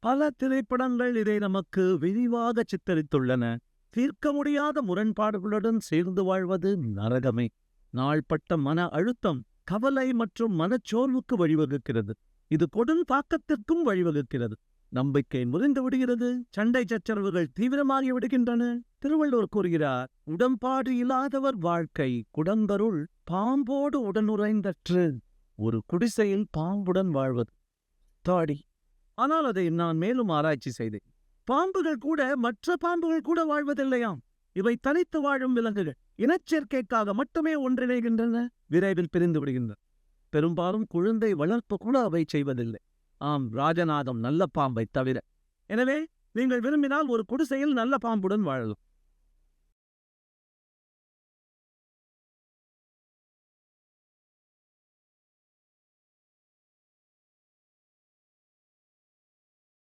பல திரைப்படங்கள் இதை நமக்கு விரிவாக சித்தரித்துள்ளன. தீர்க்க முடியாத முரண்பாடுகளுடன் சேர்ந்து வாழ்வது நரகமே. நாள்பட்ட மன அழுத்தம் கவலை மற்றும் மனச்சோர்வுக்கு வழிவகுக்கிறது. இது கொடும் தாக்கத்திற்கும் வழிவகுக்கிறது. நம்பிக்கை முறிந்து விடுகிறது. சண்டை சச்சரவுகள் தீவிரமாகி விடுகின்றன. திருவள்ளுவர் கூறுகிறார் உடம்பாடு இல்லாதவர் வாழ்க்கை குடம்பருள் பாம்போடு உடனுறைந்தற்று ஒரு குடிசையில் பாம்புடன் வாழ்வது. தாடி ஆனால் அதை நான் மேலும் ஆராய்ச்சி செய்தேன். பாம்புகள் கூட மற்ற பாம்புகள் கூட வாழ்வதில்லையாம். இவை தனித்து வாழும் விலங்குகள். இனச்சேர்க்கைக்காக மட்டுமே ஒன்றிணைகின்றன. விரைவில் பிரிந்து விடுகின்றன. பெரும்பாலும் குழந்தை வளர்ப்பு கூட அவை செய்வதில்லை. ஆம் ராஜநாதம் நல்ல பாம்பை தவிர. எனவே நீங்கள் விரும்பினால் ஒரு குடிசையில் நல்ல பாம்புடன் வாழலாம்.